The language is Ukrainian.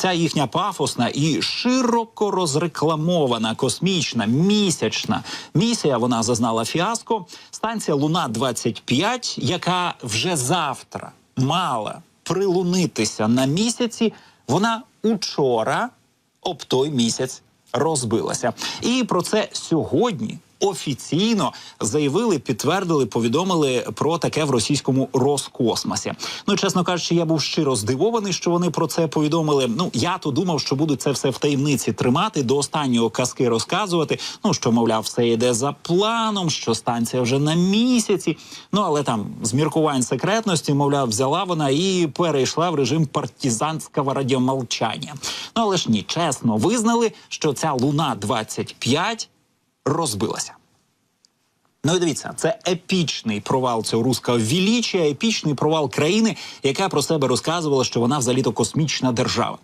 ця їхня пафосна і широко розрекламована космічна місячна місія вона зазнала фіаско. Станція Луна 25 яка вже завтра мала прилунитися на місяці, вона учора об той місяць розбилася. І про це сьогодні офіційно заявили, підтвердили, повідомили про таке в російському Роскосмосі. Ну, чесно кажучи, я був щиро здивований, що вони про це повідомили. Ну я то думав, що будуть це все в таємниці тримати до останнього казки розказувати. Ну що, мовляв, все йде за планом, що станція вже на місяці. Ну але там з міркувань секретності, мовляв, взяла вона і перейшла в режим партизанського радіомовчання. Ну але ж ні, чесно визнали, що ця луна 25 розбилася. Ну і дивіться, це епічний провал цього руського величия, епічний провал країни, яка про себе розказувала, що вона взагалі-то космічна держава.